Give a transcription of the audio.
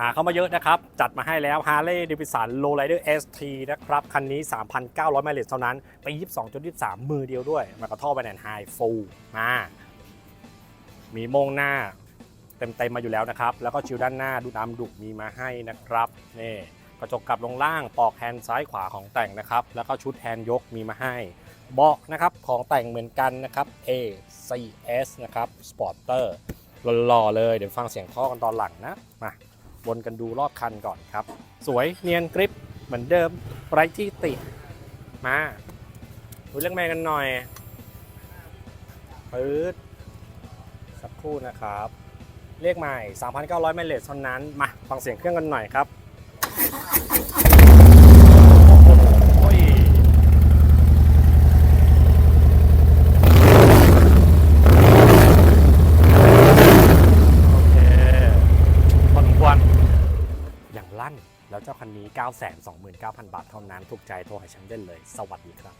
หาเข้ามาเยอะนะครับ จัดมาให้แล้ว Harley Davidson Lowrider ST นะครับ คันนี้ 3,900 ไมล์เลสเท่านั้น ไป 22.23 มือเดียวด้วย มากระท่อไปแอนไฮฟูลมามีโมงหน้า เต็มๆมาอยู่แล้วนะครับ แล้วก็ชิวด้านหน้าดูดำดุมีมาให้นะครับนี่กระจกกลับลงล่างปอกแฮนด์ซ้ายขวาของแต่งนะครับ แล้วก็ชุดแฮนด์ยกมีมาให้เบาะนะครับของแต่งเหมือนกันนะครับ A C S นะครับสปอร์เตอร์หล่อๆเลย เดี๋ยวฟังเสียงท่อกันตอนหลังนะมา วนกันดูรอบคันก่อนครับ สวยเนียนกริปเหมือนเดิมไร้ที่ติ มาดูเรื่องแม่กันหน่อยปื๊ดสักครู่นะครับ เลขใหม่ 3,900ไมล์เลสเท่านั้น มาฟังเสียงเครื่องกันหน่อยครับโอ้ย โอเคพอสมควรอย่าง ลั่น แล้วเจ้าคันนี้ 929,000 บาทเท่านั้นถูกใจโทรหาฉันได้เลย สวัสดีครับ